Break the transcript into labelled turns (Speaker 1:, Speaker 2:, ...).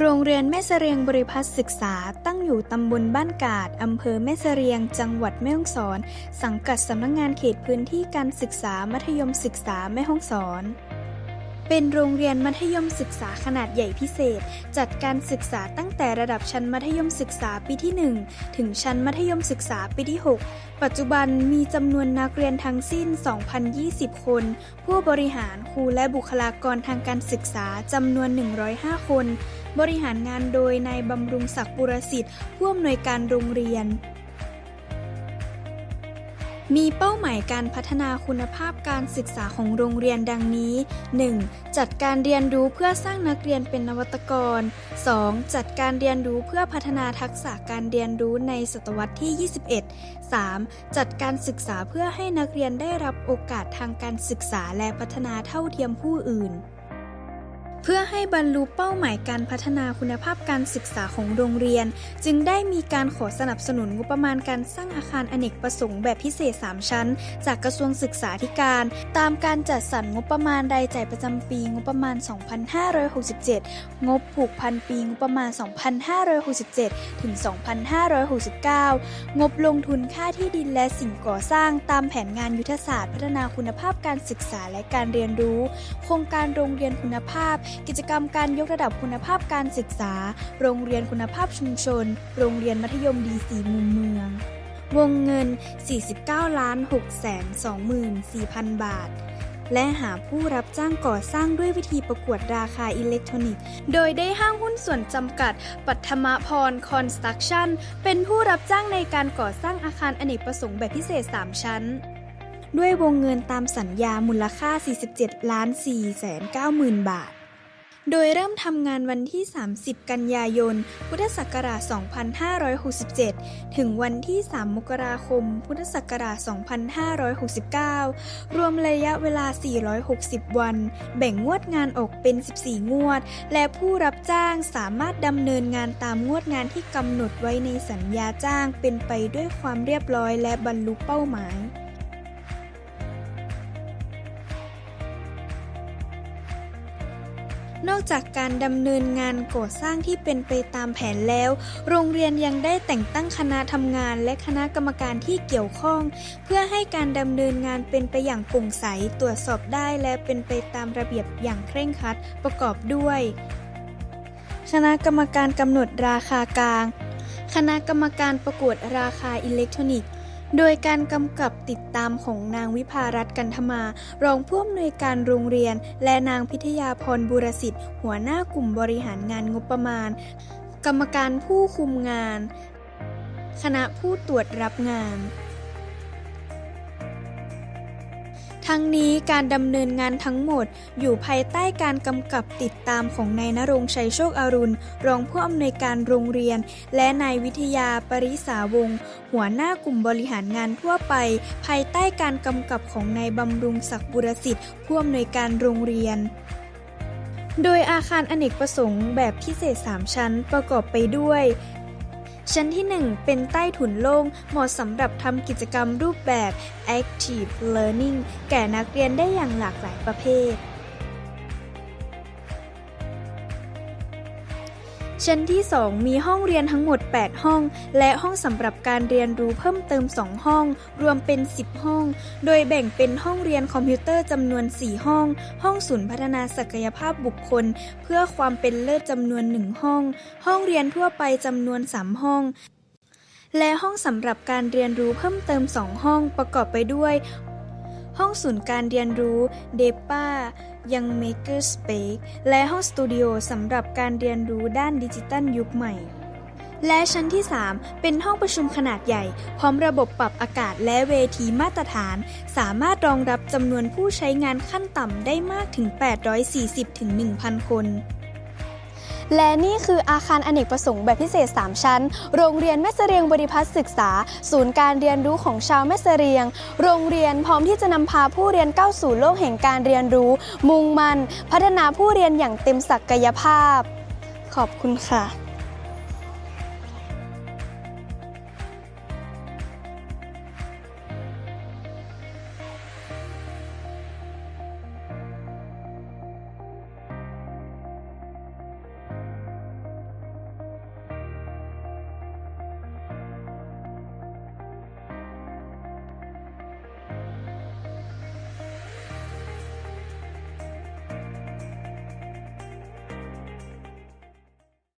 Speaker 1: โรงเรียนแม่เสรียงบริพัตรศึกษาตั้งอยู่ตำบลบ้านกาดอำเภอแม่เสรียง จังหวัดแม่ฮ่องสอน สังกัดสำนักงานเขตพื้นที่การศึกษามัธยมศึกษาแม่ฮ่องสอน เป็นโรงเรียนมัธยมศึกษาขนาดใหญ่พิเศษ จัดการศึกษาตั้งแต่ระดับชั้นมัธยมศึกษาปีที่ 1 ถึงชั้นมัธยมศึกษาปีที่ 6 ปัจจุบันมีจำนวนนักเรียนทั้งสิ้น 2,020 คน ผู้บริหารครูและบุคลากรทางการศึกษาจำนวน 105 คน บริหารงานโดยนายบำรุงศักดิ์บุรสิทธิ์ผู้อำนวยการโรงเรียน มีเป้าหมายการพัฒนาคุณภาพการศึกษาของโรงเรียนดังนี้ 1. จัดการเรียนรู้เพื่อสร้างนักเรียนเป็นนวัตกร 2. จัดการเรียนรู้เพื่อพัฒนาทักษะการเรียนรู้ในศตวรรษที่ 21 3. จัดการศึกษาเพื่อให้นักเรียนได้รับโอกาสทางการศึกษาและพัฒนาเท่าเทียมผู้อื่น เพื่อให้บรรลุเป้าหมายการพัฒนาคุณภาพการศึกษาของโรงเรียน จึงได้มีการขอสนับสนุนงบประมาณการสร้างอาคารอเนกประสงค์แบบพิเศษ 3 ชั้น จากกระทรวงศึกษาธิการ ตามการจัดสรรงบประมาณรายจ่ายประจำปีงบประมาณ 2567 งบผูกพันปีงบประมาณ 2567 ถึง 2569 งบลงทุนค่าที่ดินและสิ่งก่อสร้างตามแผนงานยุทธศาสตร์ พัฒนาคุณภาพการศึกษาและการเรียนรู้ โครงการโรงเรียนคุณภาพกิจกรรมการยกระดับคุณภาพการศึกษา โรงเรียนคุณภาพชุมชน โรงเรียนมัธยมดีสีมุมเมือง วงเงิน 49ล้าน6แสน24,000 บาท และหาผู้รับจ้างก่อสร้างด้วยวิธีประกวดราคาอิเล็กทรอนิกส์ โดยได้ห้างหุ้นส่วนจำกัด ปัทมพรคอนสตรักชั่น เป็นผู้รับจ้างในการก่อสร้างอาคารอเนกประสงค์แบบพิเศษ 3 ชั้นด้วยวงเงินตามสัญญามูลค่า 47 ล้าน4แสน9หมื่นบาท โดยเริ่มทำงานวันที่ 30 กันยายน พุทธศักราช 2567 ถึงวันที่ 3 มกราคม พุทธศักราช 2569 รวมระยะเวลา 460 วัน แบ่งงวดงานออกเป็น 14 งวด และผู้รับจ้างสามารถดำเนินงานตามงวดงานที่กำหนดไว้ในสัญญาจ้างเป็นไปด้วยความเรียบร้อยและบรรลุเป้าหมาย นอกจากการดำเนินงานก่อสร้างที่เป็นไปตามแผนแล้ว โรงเรียนยังได้แต่งตั้งคณะทำงานและคณะกรรมการที่เกี่ยวข้อง เพื่อให้การดำเนินงานเป็นไปอย่างโปร่งใส ตรวจสอบได้และเป็นไปตามระเบียบอย่างเคร่งครัดประกอบด้วย คณะกรรมการกำหนดราคากลาง คณะกรรมการประกวดราคาอิเล็กทรอนิกส์ โดยการกำกับติดตามของนางวิภารัตน์กันธมา รองผู้อำนวยการโรงเรียน และนางพิทยาพรบุรสิทธิ์หัวหน้ากลุ่มบริหารงานงบประมาณ กรรมการผู้คุมงาน คณะผู้ตรวจรับงาน ทั้งนี้การดำเนินงานทั้งหมด อยู่ภายใต้การกำกับติดตามของนายนรงชัยโชคอรุณ รองผู้อำนวยการโรงเรียน และนายวิทยาปริษาวงศ์หัวหน้ากลุ่มบริหารงานทั่วไป ภายใต้การกำกับของนายบำรุงศักดิ์บุรสิทธิ์ผู้อำนวยการโรงเรียนโดยอาคารอเนกประสงค์แบบพิเศษ 3 ชั้นประกอบไปด้วย ชั้นที่ 1 เป็นใต้ถุนโล่งเหมาะสำหรับทำกิจกรรมรูปแบบ Active Learning แก่นักเรียนได้อย่างหลากหลายประเภท ชั้นที่ 2 มีห้องเรียนทั้งหมด 8 ห้อง และห้องสำหรับการเรียนรู้เพิ่มเติม 2 ห้อง รวมเป็น 10 ห้อง โดยแบ่งเป็นห้องเรียนคอมพิวเตอร์จำนวน 4 ห้อง ห้องศูนย์พัฒนาศักยภาพบุคคล เพื่อความเป็นเลิศจำนวน 1 ห้อง ห้องเรียนทั่วไปจำนวน 3 ห้องและห้องสำหรับการเรียนรู้เพิ่มเติม 2 ห้องประกอบไปด้วย ห้องศูนย์การเรียนรู้ d e p a ยัง Maker Space และห้องสตูดิโอสำหรับการเรียนรู้ด้านดิจิตัลยุคใหม่ และชั้นที่ 3 เป็นห้องประชุมขนาดใหญ่ พร้อมระบบปรับอากาศและเวทีมาตรฐาน สามารถรองรับจำนวนผู้ใช้งานขั้นต่ำได้มากถึง 840ถึง1,000 คน
Speaker 2: และนี่คืออาคารอเนกประสงค์แบบพิเศษ 3 ชั้น โรงเรียนแม่เสรียงบริพัตรศึกษา ศูนย์การเรียนรู้ของชาวแม่เสรียง โรงเรียนพร้อมที่จะนำพาผู้เรียนก้าวสู่โลกแห่งการเรียนรู้ มุ่งมั่นพัฒนาผู้เรียนอย่างเต็มศักยภาพ ขอบคุณค่ะ